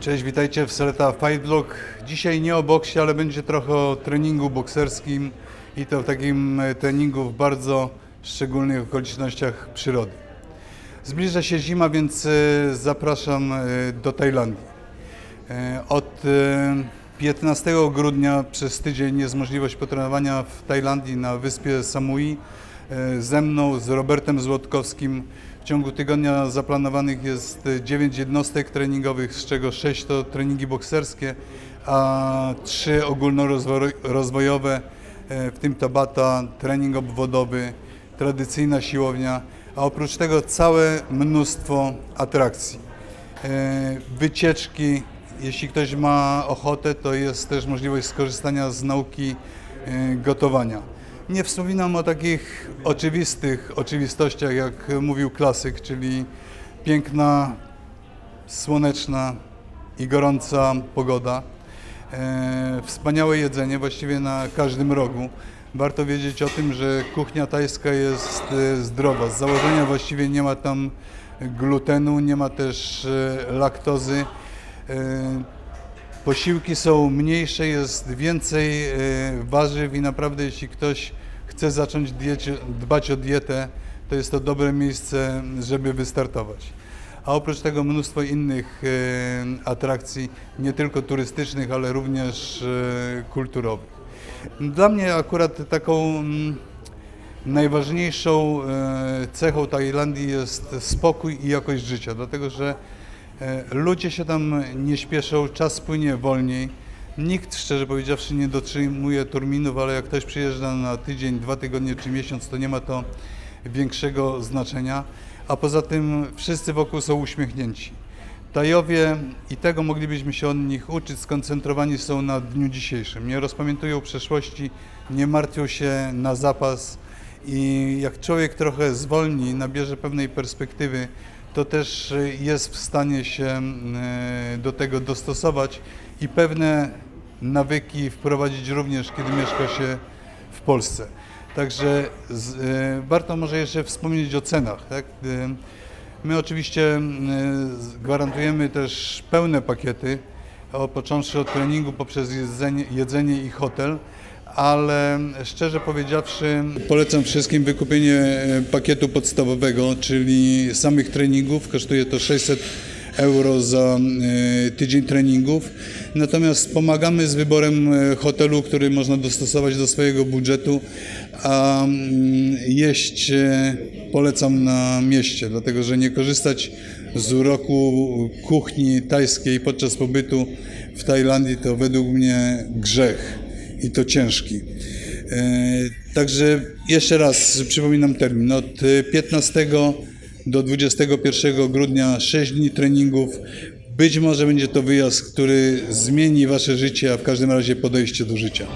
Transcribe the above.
Cześć, witajcie w Seleta Fight Vlog. Dzisiaj nie o boksie, ale będzie trochę o treningu bokserskim i to w takim e, treningu w bardzo szczególnych okolicznościach przyrody. Zbliża się zima, więc e, zapraszam e, do Tajlandii. Od e, 15 grudnia przez tydzień jest możliwość potrenowania w Tajlandii na wyspie Samui ze mną, z Robertem Złotkowskim. W ciągu tygodnia zaplanowanych jest 9 jednostek treningowych, z czego 6 to treningi bokserskie, a 3 ogólnorozwojowe, e, w tym Tabata, trening obwodowy, tradycyjna siłownia, a oprócz tego całe mnóstwo atrakcji. E, Wycieczki, jeśli ktoś ma ochotę, to jest też możliwość skorzystania z nauki e, gotowania. Nie wspominam o takich oczywistych oczywistościach, jak mówił klasyk, czyli piękna, słoneczna i gorąca pogoda. E, wspaniałe jedzenie właściwie na każdym rogu. Warto wiedzieć o tym, że kuchnia tajska jest e, zdrowa. Z założenia właściwie nie ma tam glutenu, nie ma też e, laktozy. Posiłki są mniejsze, jest więcej warzyw i naprawdę jeśli ktoś chce zacząć diecie, dbać o dietę, to jest to dobre miejsce, żeby wystartować. A oprócz tego mnóstwo innych e, atrakcji, nie tylko turystycznych, ale również e, kulturowych. Dla mnie akurat taką mm, najważniejszą e, cechą Tajlandii jest spokój i jakość życia, dlatego że ludzie się tam nie śpieszą, czas płynie wolniej. Nikt, szczerze powiedziawszy, nie dotrzymuje terminów, ale jak ktoś przyjeżdża na tydzień, dwa tygodnie czy miesiąc, to nie ma to większego znaczenia. A poza tym wszyscy wokół są uśmiechnięci. Tajowie, i tego moglibyśmy się od nich uczyć, skoncentrowani są na dniu dzisiejszym. Nie rozpamiętują przeszłości, nie martwią się na zapas i jak człowiek trochę zwolni, nabierze pewnej perspektywy, to też jest w stanie się e, do tego dostosować i pewne nawyki wprowadzić również, kiedy mieszka się w Polsce. Także z, e, warto może jeszcze wspomnieć o cenach. Tak? E, My oczywiście e, gwarantujemy też pełne pakiety, począwszy od treningu poprzez jedzenie, jedzenie i hotel, ale szczerze powiedziawszy polecam wszystkim wykupienie pakietu podstawowego, czyli samych treningów. Kosztuje to 600 euro za tydzień treningów. Natomiast pomagamy z wyborem e, hotelu, który można dostosować do swojego budżetu, a mm, jeść e, polecam na mieście, dlatego że nie korzystać z uroku kuchni tajskiej podczas pobytu w Tajlandii to według mnie grzech i to ciężki. E, Także jeszcze raz przypominam termin. Od e, 15 do 21 grudnia 6 dni treningów. Być może będzie to wyjazd, który zmieni Wasze życie, a w każdym razie podejście do życia.